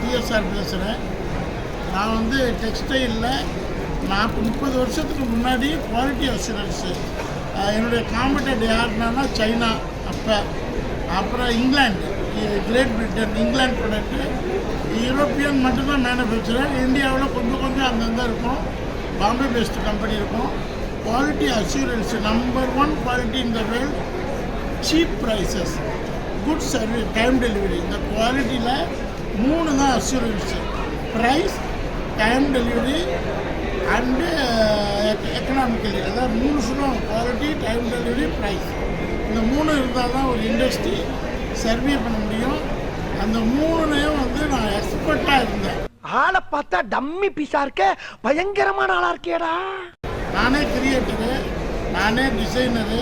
TSR பேசுகிறேன் நான் வந்து டெக்ஸ்டைலில் நான் முப்பது வருஷத்துக்கு முன்னாடி குவாலிட்டி அசூரன்ஸு என்னுடைய காம்படேட் யாருன்னா சைனா அப்போ. அப்புறம் England great Britain England product European மட்டும்தான் மேனுஃபேக்சரர் இந்தியாவில் கொஞ்சம் கொஞ்சம் அங்கங்கே இருக்கும். பாம்பே பேஸ்டு கம்பெனி இருக்கும். Quality assurance number one quality இந்த world cheap prices good service time delivery இந்த குவாலிட்டியில் மூணு தான் assurance price time delivery and economically அதாவது மூணு சொல்லுவாங்க குவாலிட்டி டைம் டெலிவரி ப்ரைஸ் இந்த மூணு இருந்தால் தான் ஒரு இண்டஸ்ட்ரி சர்வே பண்ண முடியும். அந்த மூணுலையும் வந்து நான் எக்ஸ்பர்ட்டாக இருந்தேன். ஆளை பார்த்தா டம்மி பீஸா இருக்க? பயங்கரமான ஆளா இருக்கேடா நானே கிரியேட்டரு நானே டிசைனரு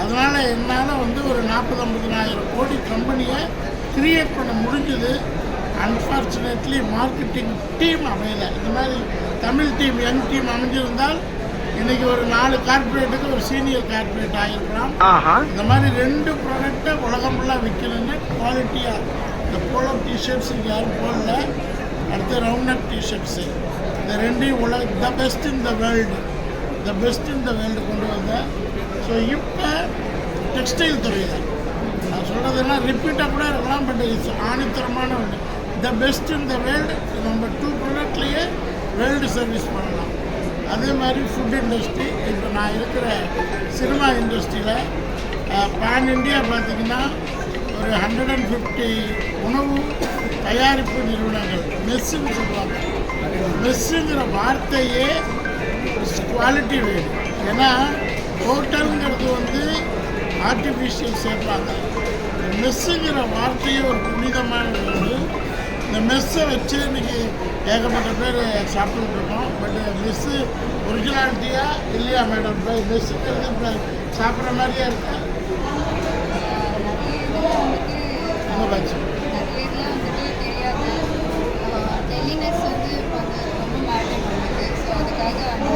அதனால் என்னால் வந்து ஒரு நாற்பது ஐம்பதினாயிரம் கோடி கம்பெனியை கிரியேட் பண்ண முடிஞ்சுது. அன்ஃபார்ச்சுனேட்லி மார்க்கெட்டிங் டீம் அமையல. இந்த மாதிரி தமிழ் டீம் யங் டீம் அமைஞ்சிருந்தால் இன்னைக்கு ஒரு நாலு கார்ப்பரேட்டுக்கு ஒரு சீனியர் கார்ப்பரேட் ஆகிருக்கலாம் இந்த மாதிரி ரெண்டு ப்ராடக்டை உலகம் ஃபுல்லாக விற்கணும்னா குவாலிட்டியாக இந்த போலோ டிஷர்ட்ஸ் யாரும் போடல. அடுத்து ரவுண்ட் டிஷர்ட்ஸு இந்த ரெண்டையும் உலக the best in the world the best in the world கொண்டு வந்தேன் ஸோ இப்போ டெக்ஸ்டைல் துறையில். நான் சொல்கிறதெல்லாம் ரிப்பீட்டாக கூட இருக்கலாம் பட் இட்ஸ் ஆணித்தரமான ஒன்று the best in the world நம்ம டூ ப்ராடக்ட்லேயே வேர்ல்டு சர்வீஸ் பண்ணலாம். அதே மாதிரி ஃபுட் இண்டஸ்ட்ரி இப்போ நான் இருக்கிற சினிமா இண்டஸ்ட்ரியில் பேன் இண்டியா பார்த்திங்கன்னா ஒரு ஹண்ட்ரட் அண்ட் ஃபிஃப்டி உணவு தயாரிப்பு நிறுவனங்கள் மெஸ்ஸுன்னு சொல்லுவாங்க. மெஸ்ஸுங்கிற வார்த்தையே குவாலிட்டி வேணும். ஏன்னா ஹோட்டலுங்கிறது வந்து ஆர்டிஃபிஷியல் சேர்ப்பாங்க மெஸ்ஸுங்கிற வார்த்தையே ஒரு புனிதமான இந்த மெஸ்ஸை வச்சு இன்னைக்கு ஏகப்பட்ட பேர் சாப்பிட்டுட்டு இருக்கோம் பட் மெஸ்ஸு ஒரிஜினாலிட்டியா இல்லையா மேடம் இப்போ மெஸ்ஸுங்கிறது இப்போ சாப்பிட்ற மாதிரியே இருக்கேன் அங்கே பாச்சு நிறைய வந்துட்டு தெரியாது டெல்லினஸ் வந்து இப்போ வந்து ரொம்ப மேட்டர் பண்ணுது ஸோ அதுக்காக அந்த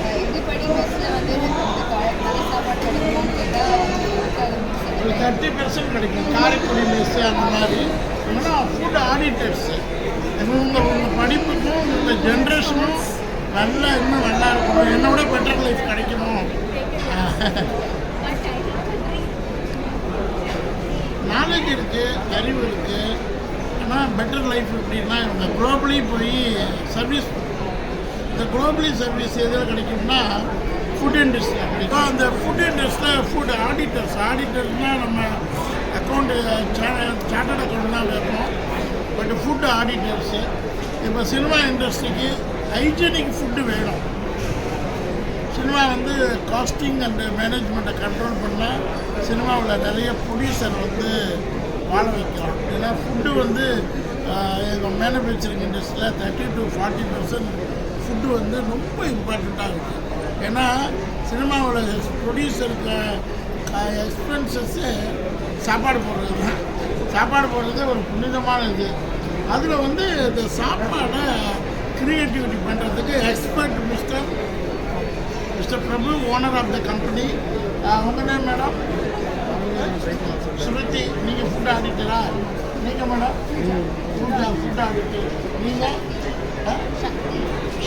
அஹ், இது படி மெஸ்ஸில் வந்து எனக்கு வந்து க- நல்ல சாப்பாடு கிடைக்குமான்னு கேட்டால் எனக்கு அது ஒரு முடிச்சது தேர்ட்டி பர்சன்ட் கிடைக்கும் காரைக்குடி மெஸ்ஸு அந்த மாதிரி இல்லைன்னா ஃபுட் ஆடிட்டர்ஸ் உங்கள் உங்கள் படிப்புக்கும் இந்த ஜென்ரேஷனும் நல்லா இன்னும் நல்லா இருக்கணும். என்னோட பெட்டர் லைஃப் கிடைக்கணும் நாலேஜ் இருக்குது அறிவு இருக்குது ஆனால் பெட்டர் லைஃப் எப்படின்னா இவங்க குளோபலி போய் சர்வீஸ் இந்த குளோபலி சர்வீஸ் எதில் கிடைக்கும்னா ஃபுட் இண்டஸ்ட்ரியில் கிடைக்கும் அந்த ஃபுட் இண்டஸ்ட்ரியில் ஃபுட் ஆடிட்டர்ஸ் ஆடிட்டர்ஸ்னால் நம்ம அக்கௌண்ட்டு சார்ட்டர்ட் அக்கௌண்ட் தான் வைப்போம். பட் ஃபுட் ஆடிட்டர்ஸு இப்போ சினிமா இண்டஸ்ட்ரிக்கு ஹைஜீனிக் ஃபுட்டு வேணும். சினிமா வந்து காஸ்டிங் அண்ட் மேனேஜ்மெண்ட்டை கண்ட்ரோல் பண்ணால் சினிமாவில் நிறைய ப்ரொடியூசர் வந்து வாழ வைக்கலாம். ஏன்னா ஃபுட்டு வந்து எங்கள் மேனுஃபேக்சரிங் இண்டஸ்ட்ரியில் thirty to forty percent food வந்து ரொம்ப இம்பார்ட்டண்ட்டாக இருக்குது ஏன்னா சினிமாவோட ப்ரொடியூசருக்கு எக்ஸ்பென்சஸ்ஸு சாப்பாடு போடுறது. தான் சாப்பாடு போடுறது ஒரு புனிதமான இது. அதில் வந்து இந்த சாப்பாடை க்ரியேட்டிவிட்டி பண்ணுறதுக்கு expert mister mister Prabhu owner of the company அவங்க என்ன மேடம் ஸ்ருதி. நீங்கள் ஃபுட் ஆடிட்டரா நீங்கள் மேடம் ஃபுட் ஃபுட் ஆடிட்டர் நீங்கள்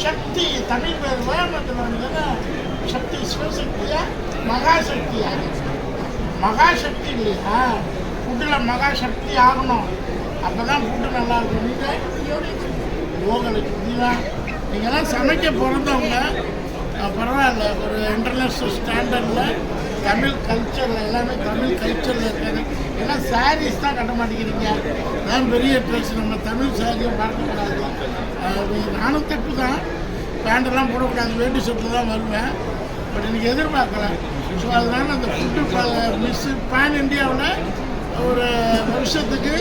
சக்தி. தமிழ் பேர் வேணும் சக்தி சிவசக்தியா? மகாசக்தியா? மகாசக்தி இல்லையா ஃபுட்டில் மகாசக்தி ஆகணும். அப்போ தான் ஃபுட்டு நல்லா இருக்கும் நீங்கள் தான் நீங்கள்லாம் சமைக்க பிறந்தவங்க பரவாயில்ல. ஒரு இன்டர்நேஷ்னல் ஸ்டாண்டர்டில் தமிழ் கல்ச்சரில் எல்லாமே தமிழ் கல்ச்சரில் இருக்காங்க. ஏன்னா சாரீஸ் தான் கட்ட மாட்டேங்கிறீங்க. அதான் பெரிய ட்ரெஸ் நம்ம தமிழ் சாரியும் பார்க்கக்கூடாது. நானும் தப்பு தான் பேண்டெல்லாம் போடக்கூடாது. வேட்டி ஷர்ட்டில் தான் வருவேன். பட் எனக்கு எதிர்பார்க்கல. ஸோ அதனால் அந்த ஃபுட்டு மிஸ் பேன் இந்தியாவில் ஒரு வருஷத்துக்கு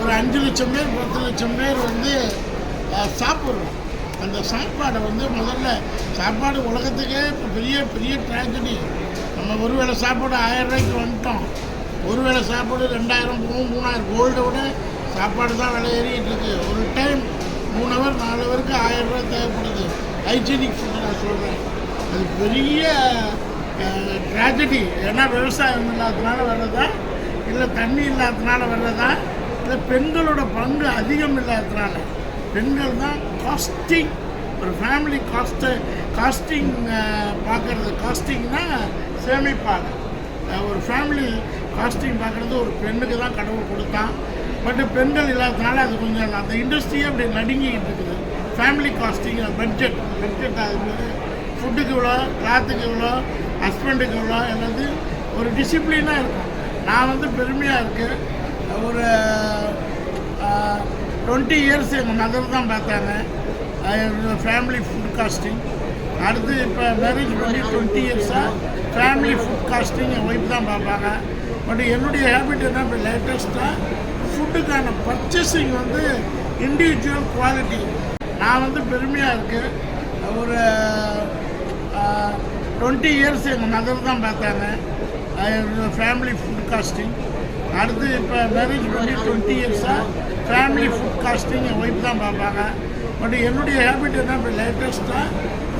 ஒரு அஞ்சு லட்சம் பேர் பத்து லட்சம் பேர் வந்து சாப்பிட்றோம். அந்த சாப்பாடை வந்து முதல்ல சாப்பாடு உலகத்துக்கே இப்போ பெரிய பெரிய ட்ராஜடி நம்ம ஒரு வேளை சாப்பாடு ஆயிரம் ரூபாய்க்கு வந்துட்டோம். ஒரு வேளை சாப்பாடு ரெண்டாயிரம் போகும் மூணாயிரம் கோல்டை விட சாப்பாடு தான் விலை ஏறிக்கிட்டு இருக்கு. ஒரு டைம் மூணு ஹவர் நாலு ஹவருக்கு ஆயிரம் ரூபாய் தேவைப்படுது. ஹைஜீனிக் ஃபுட்டு நான் சொல்கிறேன் அது பெரிய ட்ராஜடி ஏன்னா விவசாயம் இல்லாததுனால வர்றதா? இல்லை தண்ணி இல்லாததுனால வர்றதா? இல்லை பெண்களோட பங்கு அதிகம் இல்லாததுனால? பெண்கள் தான் காஸ்டிங் ஒரு ஃபேமிலி காஸ்ட்டு காஸ்டிங் பார்க்குறது காஸ்டிங்னா சேமிப்பாங்க. ஒரு ஃபேமிலி காஸ்டிங் பார்க்குறது ஒரு பெண்ணுக்கு தான் கடவுள் கொடுத்தான். பட் பெண்கள் இல்லாததுனால அது கொஞ்சம் அந்த இண்டஸ்ட்ரியே அப்படி நடுங்கிக்கிட்டு இருக்குது. ஃபேமிலி காஸ்டிங் பட்ஜெட் பட்ஜெட் ஆகுது ஃபுட்டுக்கு இவ்வளோ கிளாத்துக்கு இவ்வளோ ஹஸ்பண்டுக்கு இவ்வளோ என்னது ஒரு டிசிப்ளினாக இருக்கும். நான் வந்து பெருமையாக இருக்குது ஒரு டுவெண்ட்டி இயர்ஸ் எங்கள் மதர் தான் பார்த்தாங்க. ஃபேமிலி ஃபுட் காஸ்டிங் அடுத்து இப்போ மேரேஜ் பண்ணி டுவெண்ட்டி இயர்ஸாக ஃபேமிலி ஃபுட் காஸ்டிங் என் ஒய்ஃப் தான் பார்ப்பாங்க. பட் என்னுடைய ஹேபிட் என்ன இப்போ லேட்டஸ்ட்டாக ஃபுட்டுக்கான பர்ச்சேசிங் வந்து இண்டிவிஜுவல் குவாலிட்டி நான் வந்து பெருமையாக இருக்குது ஒரு டுவெண்ட்டி இயர்ஸ் எங்கள் மதர் தான் பார்த்தாங்க. ஃபேமிலி ஃபுட் காஸ்டிங் அடுத்து இப்போ மேரேஜ் பண்ணி டுவெண்ட்டி இயர்ஸாக ஃபேமிலி ஃபுட் காஸ்டிங் என் ஒய்ஃப் தான் பார்ப்பாங்க. பட் என்னுடைய ஹேபிட் என்ன இப்போ லேட்டஸ்ட்டாக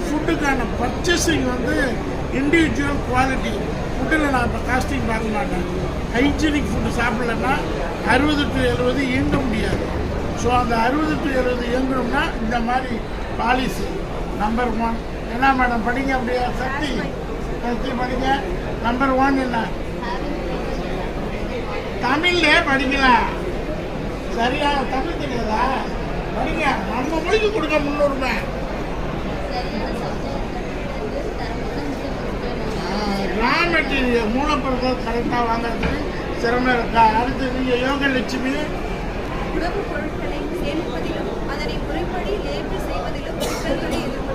ஃபுட்டுக்கான பர்ச்சேசிங் வந்து இண்டிவிஜுவல் குவாலிட்டி ஃபுட்டில் நான் இப்போ காஸ்டிங் பார்க்க மாட்டேன். ஹைஜீனிக் ஃபுட்டு சாப்பிட்லன்னா அறுபது டு எழுபது இயங்க முடியாது. ஸோ அந்த அறுபது டு எழுபது இயங்கணும்னா இந்த மாதிரி பாலிசி நம்பர் ஒன் என்ன மேடம் படிங்க அப்படியே சக்தி. சக்தி படிங்க. நம்பர் ஒன் என்ன? தமிழ்லே படிக்கலாம் சரியா? தமிழ் தெரியாதா? படிங்க. நம்ம மொழிக்கு கொடுக்க முன்னுரிமை ரா மெட்டீரியல் மூலப்பொருட்கள் கரெக்டாக வாங்குறதுக்கு சிரமம் இருக்கா? அடுத்து நீங்கள் யோக லட்சுமி. உணவுப் பொருட்களை சேமிப்பதிலும் அதனை முறைப்படி லேபிள் செய்வதிலும் சிக்கல்களை எதிர்கொள்கிறது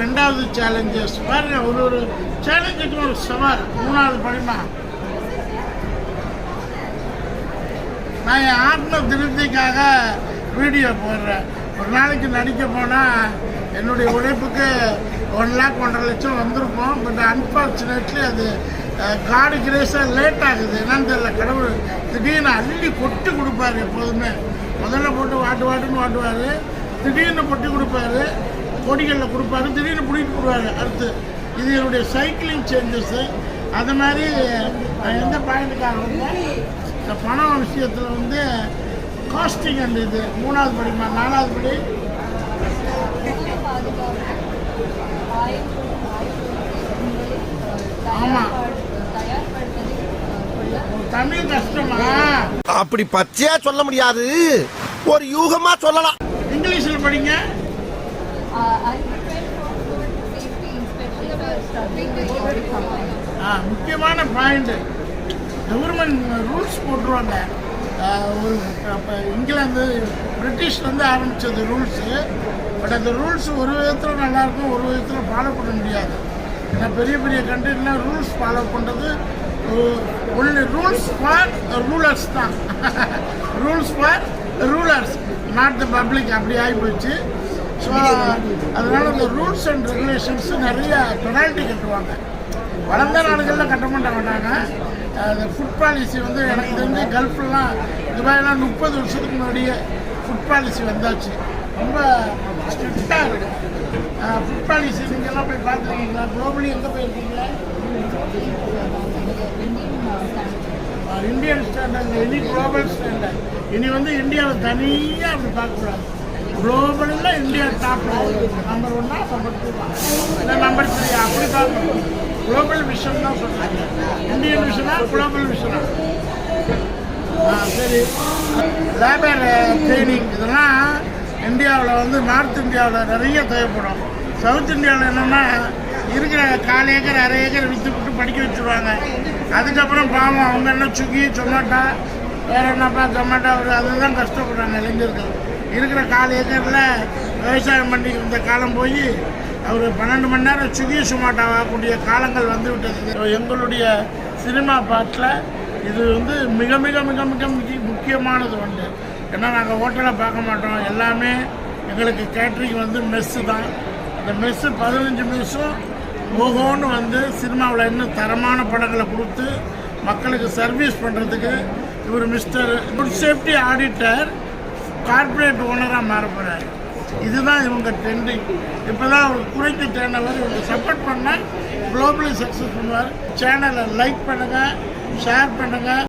ரெண்டாவது சேலஞ்சஸ் பாருங்க ஒரு ஒரு சேலஞ்சுக்கு ஒரு சவால். மூணாவது படிமா? நான் என் ஆத்ம திருப்திக்காக வீடியோ போடுறேன். ஒரு நாளைக்கு நடிக்க போனால் என்னுடைய உழைப்புக்கு ஒன் லேக் ஒன்றரை லட்சம் வந்திருப்போம் பட் அன்ஃபார்ச்சுனேட்லி அது காடு கிரேஸாக லேட் ஆகுது. என்னன்னு தெரியல கடவுள் திடீர்னு அள்ளி கொட்டி கொடுப்பாரு எப்போதுமே. முதல்ல போட்டு வாட்டு வாட்டுன்னு வாட்டுவார். திடீர்னு பொட்டி கொடுப்பாரு. கொடிகளில் கொடுப்பாரு திடீர்னு பிடிக்கிட்டு போடுவாரு அடுத்து இது என்னுடைய சைக்கிளிங் சேஞ்சஸ்ஸு அது மாதிரி எந்த பாயிண்ட்டுக்காக வந்தேன்? இந்த பணம் விஷயத்தில் வந்து காஸ்டிங் அண்ட் இது. மூணாவது படிமா நாலாவது படி. உணவு பாதுகாப்பு ஆய்வு ஆமா. தயார்படுத்துவதில் கொள்ள தமிழ் கஷ்டமா? அப்படி பச்சையா சொல்ல முடியாது. ஒரு யூகமா சொல்லலாம். இங்கிலீஷில் படிங்க. முக்கியமான பாயிண்ட்டு கவர்மெண்ட் ரூல்ஸ் போட்டுருவாங்க. ஒரு அப்போ இங்கிலாந்து வந்து ஆரம்பித்தது ரூல்ஸு பட் அந்த ரூல்ஸ் ஒரு விதத்தில் நல்லாயிருக்கும் ஒரு விதத்தில் ஃபாலோ பண்ண முடியாது. ஏன்னா பெரிய பெரிய கண்ட்ரிலாம் ரூல்ஸ் ஃபாலோ பண்ணுறது ஒன்லி ரூல்ஸ் ஃபார் ரூலர்ஸ் தான். Rules for rulers not the public அப்படி ஆகி போயிடுச்சு ஸோ அதனால் இந்த ரூல்ஸ் அண்ட் ரெகுலேஷன்ஸ் நிறைய பெனால்ட்டி கட்டுவாங்க. வளர்ந்த நாடுகளில் கட்ட மாட்டாங்க அந்த ஃபுட் பாலிசி வந்து எனக்கு தெரிஞ்சு கல்ஃப்லாம் துபாயெலாம் முப்பது வருஷத்துக்கு முன்னாடியே ஃபுட் பாலிசி வந்தாச்சு. ரொம்ப ஸ்ட்ரிக்டாக இருக்குது ஃபுட் பாலிசி நீங்கள்லாம் போய் பார்த்துருக்கீங்களா? குளோபலி எங்கே போயிருக்கீங்களா இந்தியன் ஸ்டாண்டர்ட் இனி குளோபல் ஸ்டாண்டர்ட் இனி வந்து இந்தியாவில் தனியாக அப்படி பார்க்கக்கூடாது. குளோபலில் இந்தியா டாப் நம்பர் ஒன்னா நம்பர் டூ இல்லை நம்பர் த்ரீ அப்படி தான் குளோபல் விஷன் தான் சொல்கிறாங்க இந்தியன் விஷனா குளோபல் விஷனா ஆ? சரி. லேபர் ட்ரைனிங் eh, இதெல்லாம் இந்தியாவில் வந்து நார்த் இந்தியாவில் நிறைய தேவைப்படும். சவுத் இந்தியாவில் என்னென்னா இருக்கிற கால் ஏக்கர் அரை ஏக்கர் விற்று விட்டு படிக்க வச்சுருவாங்க. அதுக்கப்புறம் பாவம் அவங்க என்ன சுக்கி சொமாட்டா வேற என்னப்பா ஜொமேட்டோ ஒரு அதுதான் கஷ்டப்படுறாங்க இளைஞர்கள். இருக்கிற கால ஏக்கரில் விவசாயம் பண்ணி இருந்த காலம் போய் அவர் பன்னெண்டு மணி நேரம் சுகிய சுமாட்டாகக்கூடிய காலங்கள் வந்துவிட்டது எங்களுடைய சினிமா பாட்டில் இது வந்து மிக மிக மிக மிக மிக முக்கியமானது ஒன்று ஏன்னா நாங்கள் ஹோட்டலை பார்க்க மாட்டோம். எல்லாமே எங்களுக்கு கேட்ரிங் வந்து மெஸ்ஸு தான். அந்த மெஸ்ஸு பதினஞ்சு நிமிஷம் ஓஹோன்னு வந்து சினிமாவில் இன்னும் தரமான படங்களை கொடுத்து மக்களுக்கு சர்வீஸ் பண்ணுறதுக்கு இவர் mister food safety auditor. Corporate ஓனராக மாற போகிறாரு இதுதான் இவங்க ட்ரெண்டிங் இப்போ தான் அவர் குறைத்து சேனலை இவங்க சப்போர்ட் பண்ணால் குளோபலி சக்ஸஸ் பண்ணுவார் சேனலை லைக் பண்ணுங்கள் ஷேர் பண்ணுங்கள்